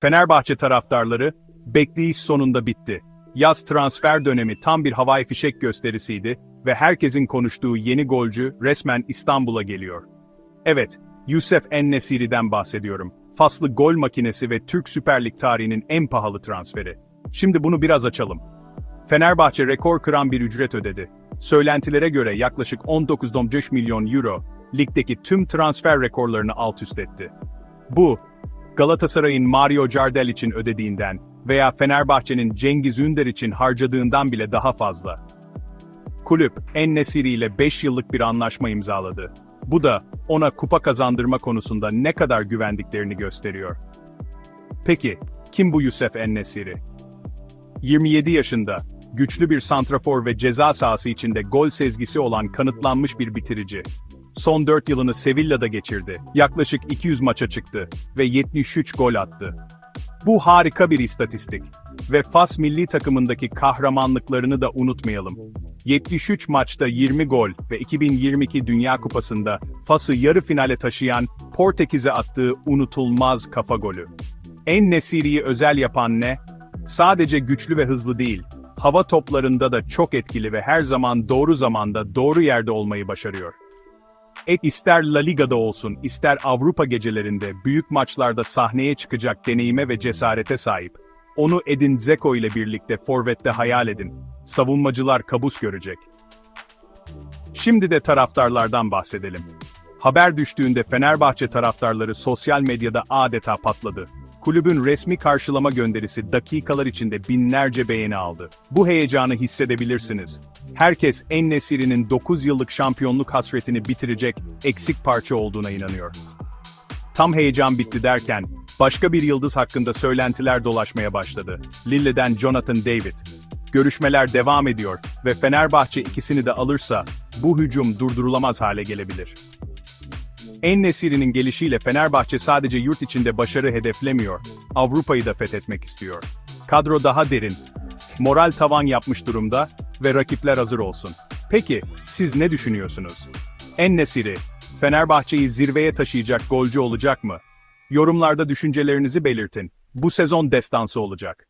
Fenerbahçe taraftarları, bekleyiş sonunda bitti. Yaz transfer dönemi tam bir havai fişek gösterisiydi ve herkesin konuştuğu yeni golcü resmen İstanbul'a geliyor. Evet, Yusuf En-Nesiri'den bahsediyorum. Faslı gol makinesi ve Türk Süper Lig tarihinin en pahalı transferi. Şimdi bunu biraz açalım. Fenerbahçe rekor kıran bir ücret ödedi. Söylentilere göre yaklaşık 19,5 milyon euro, ligdeki tüm transfer rekorlarını alt üst etti. Bu, Galatasaray'ın Mario Jardel için ödediğinden veya Fenerbahçe'nin Cengiz Ünder için harcadığından bile daha fazla. Kulüp, En-Nesyri ile 5 yıllık bir anlaşma imzaladı. Bu da ona kupa kazandırma konusunda ne kadar güvendiklerini gösteriyor. Peki, kim bu Yusuf En-Nesyri? 27 yaşında, güçlü bir santrafor ve ceza sahası içinde gol sezgisi olan kanıtlanmış bir bitirici. Son 4 yılını Sevilla'da geçirdi. Yaklaşık 200 maça çıktı ve 73 gol attı. Bu harika bir istatistik. Ve Fas milli takımındaki kahramanlıklarını da unutmayalım. 73 maçta 20 gol ve 2022 Dünya Kupası'nda Fas'ı yarı finale taşıyan Portekiz'e attığı unutulmaz kafa golü. En Nesiri'yi özel yapan ne? Sadece güçlü ve hızlı değil, hava toplarında da çok etkili ve her zaman doğru zamanda doğru yerde olmayı başarıyor. Et ister La Liga'da olsun, ister Avrupa gecelerinde büyük maçlarda sahneye çıkacak deneyime ve cesarete sahip. Onu Edin Dzeko ile birlikte forvette hayal edin. Savunmacılar kabus görecek. Şimdi de taraftarlardan bahsedelim. Haber düştüğünde Fenerbahçe taraftarları sosyal medyada adeta patladı. Kulübün resmi karşılama gönderisi dakikalar içinde binlerce beğeni aldı. Bu heyecanı hissedebilirsiniz. Herkes En-Nesyri'nin 9 yıllık şampiyonluk hasretini bitirecek eksik parça olduğuna inanıyor. Tam heyecan bitti derken, başka bir yıldız hakkında söylentiler dolaşmaya başladı. Lille'den Jonathan David. Görüşmeler devam ediyor ve Fenerbahçe ikisini de alırsa, bu hücum durdurulamaz hale gelebilir. En-Nesyri'nin gelişiyle Fenerbahçe sadece yurt içinde başarı hedeflemiyor, Avrupa'yı da fethetmek istiyor. Kadro daha derin, moral tavan yapmış durumda ve rakipler hazır olsun. Peki, siz ne düşünüyorsunuz? En-Nesyri, Fenerbahçe'yi zirveye taşıyacak golcü olacak mı? Yorumlarda düşüncelerinizi belirtin. Bu sezon destansı olacak.